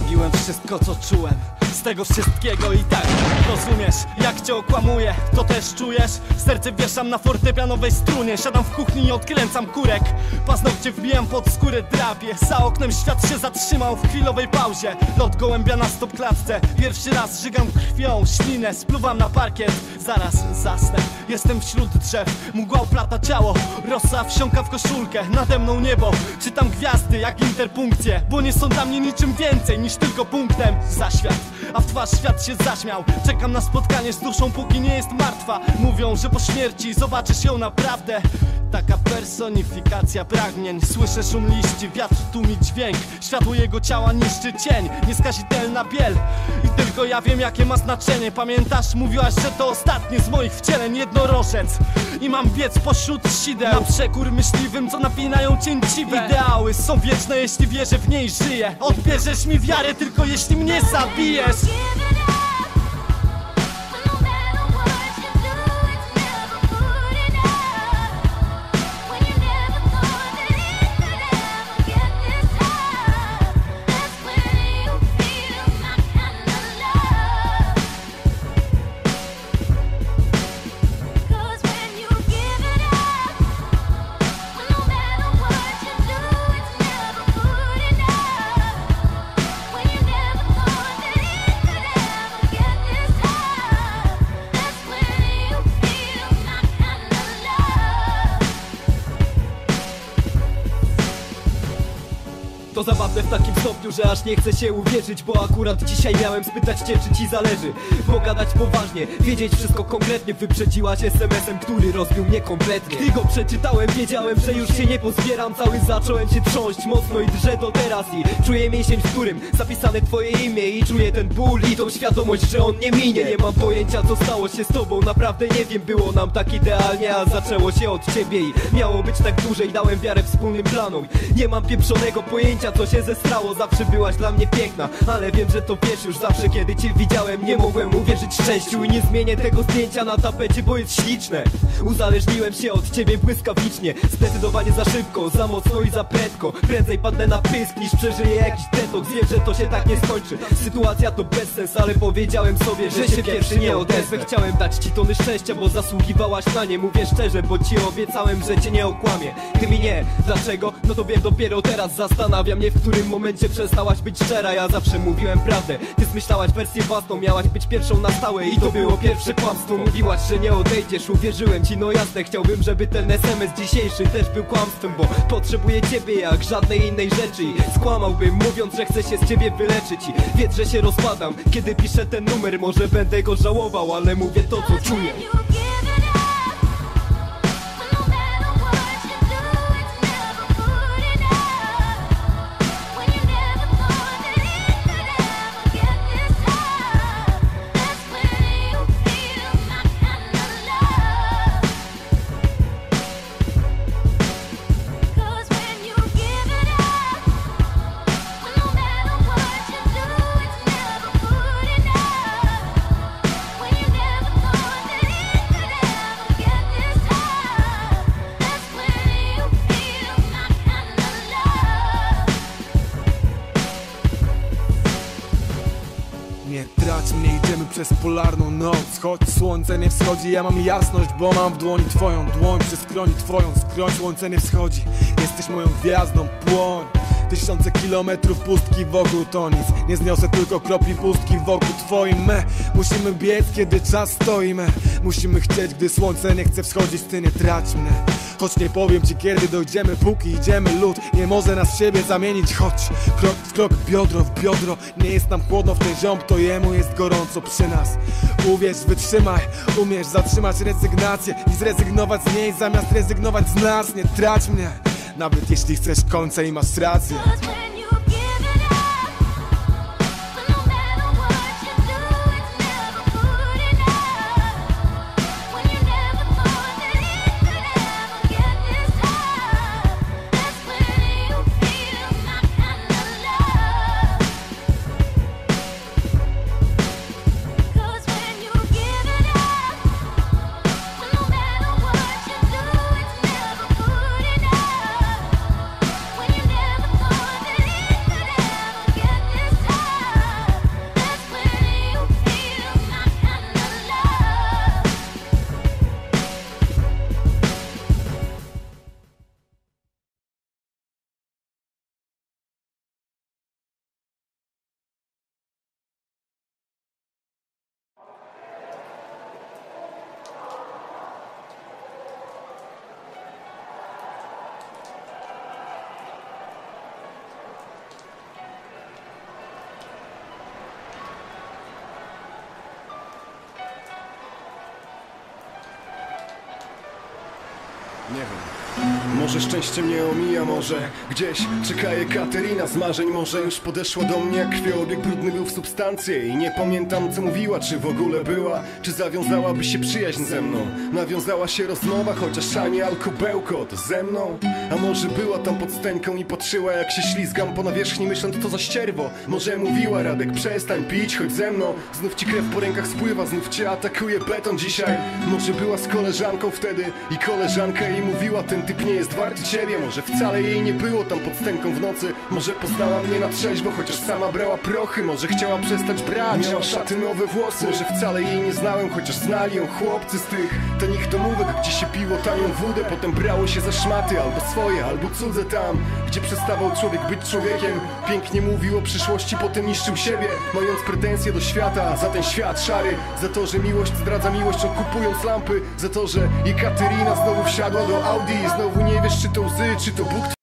Zabiłem wszystko co czułem z tego wszystkiego i tak Rozumiesz, jak cię okłamuję, to też czujesz. Serce wieszam na fortepianowej strunie Siadam w kuchni i odkręcam kurek. Paznokcie wbijam pod skórę, drapie Za oknem świat się zatrzymał w chwilowej pauzie. Lot gołębia na stopklatce Pierwszy raz żygam krwią, ślinę Spluwam na parkiet, zaraz zasnę. Jestem wśród drzew, mgła oplata ciało Rosa wsiąka w koszulkę, nade mną niebo. Czytam gwiazdy jak interpunkcje Bo nie są dla mnie niczym więcej niż tylko punktem za świat a w twarz świat się zaśmiał. Czekam na spotkanie z duszą, póki nie jest martwa. Mówią, że po śmierci zobaczysz ją naprawdę Taka personifikacja pragnień. Słyszę szum liści, wiatr tłumi dźwięk. Światło jego ciała niszczy cień Nieskazitelna biel. I tylko ja wiem jakie ma znaczenie. Pamiętasz, mówiłaś, że to ostatnie z moich wcieleń Jednorożec. I mam biec pośród sideł. Na przekór myśliwym, co napinają cięciwe. Ideały są wieczne, jeśli wierzę w niej żyję. Odbierzesz mi wiarę tylko jeśli mnie zabijesz To zabawne w takim stopniu, że aż nie chcę się uwierzyć Bo akurat dzisiaj miałem spytać cię, czy ci zależy. Pogadać poważnie, wiedzieć wszystko konkretnie Wyprzedziłaś SMS-em, który rozbił mnie kompletnie. Gdy go przeczytałem, wiedziałem, że już się nie pozbieram. Cały zacząłem się trząść mocno i drżę do teraz. I czuję mięsień, w którym zapisane twoje imię. I czuję ten ból i tą świadomość, że on nie minie. Nie mam pojęcia, co stało się z tobą. Naprawdę nie wiem, było nam tak idealnie A zaczęło się od ciebie. I miało być tak dłużej Dałem wiarę wspólnym planom. Nie mam pieprzonego pojęcia, co się zestrało Zawsze byłaś dla mnie piękna. Ale wiem, że to wiesz już zawsze, kiedy cię widziałem Nie mogłem uwierzyć szczęściu. I nie zmienię tego zdjęcia na tapecie, bo jest śliczne. Uzależniłem się od ciebie błyskawicznie. Zdecydowanie za szybko, za mocno i za prędko. Prędzej padnę na pysk, niż przeżyję jakiś detoks. Wiem, że to się tak nie skończy. Sytuacja to bezsens, ale powiedziałem sobie, że się pierwszy nie odezwę. Chciałem dać ci tony szczęścia, bo zasługiwałaś na nie. Mówię szczerze, bo ci obiecałem, że cię nie okłamię. Ty mi nie, dlaczego? No to wiem dopiero teraz Zastanawia mnie, w którym momencie przestałaś być szczera. Ja zawsze mówiłem prawdę, ty zmyślałaś wersję własną Miałaś być pierwszą na stałe i to było pierwsze kłamstwo. Mówiłaś, że nie odejdziesz, uwierzyłem ci, no jasne. Chciałbym, żeby ten SMS dzisiejszy też był kłamstwem Bo potrzebuję ciebie jak żadnej innej rzeczy. I skłamałbym, mówiąc, że chcę się z ciebie wyleczyć. I wiedz, że się rozpadam, kiedy piszę ten numer Może będę go żałował, ale mówię to, co czuję przez polarną noc. Choć słońce nie wschodzi, ja mam jasność Bo mam w dłoni twoją dłoń. Przez skroni twoją skroń Słońce nie wschodzi, jesteś moją gwiazdą Płoń Tysiące kilometrów pustki wokół to nic. Nie zniosę tylko kropli pustki wokół twoim me Musimy biec, kiedy czas stoi me Musimy chcieć, gdy słońce nie chce wschodzić Ty nie trać mnie. Choć nie powiem ci kiedy dojdziemy Póki idziemy lód nie może nas w siebie zamienić Choć krok w krok, biodro w biodro. Nie jest nam chłodno w ten ziąb To jemu jest gorąco przy nas. Uwierz, wytrzymaj Umiesz zatrzymać rezygnację I zrezygnować z niej. Zamiast rezygnować z nas Nie trać mnie Nawet jeśli chcesz końca i masz rację Nie wiem. Może szczęście mnie omija, może gdzieś czeka je Katerina z marzeń, może już podeszła do mnie, jak krwiobieg brudny był w substancję i nie pamiętam co mówiła, czy w ogóle była, czy zawiązałaby się przyjaźń ze mną, nawiązała się rozmowa, chociaż ani alkobełko, to ze mną, a może była tam pod stęką i patrzyła jak się ślizgam po nawierzchni, myśląc to za ścierwo, może mówiła Radek przestań pić, chodź ze mną, znów ci krew po rękach spływa, znów cię atakuje beton. Dzisiaj, może była z koleżanką wtedy i koleżanka jej mówiła ten typ nie jest warty ciebie Może wcale jej nie było tam pod stęką w nocy. Może poznała mnie na trzeźwo, chociaż sama brała prochy. Może chciała przestać brać, miała szaty nowe włosy. Może wcale jej nie znałem, chociaż znali ją chłopcy z tych tanich domówek Gdzie się piło tanią wódę, potem brało się za szmaty Albo swoje, albo cudze tam Gdzie przestawał człowiek być człowiekiem. Pięknie mówił o przyszłości, potem niszczył siebie Mając pretensje do świata, za ten świat szary Za to, że miłość zdradza miłością kupując lampy Za to, że Jekaterina znowu wsiadła do Audi Znowu nie wiesz czy to łzy, czy to Bóg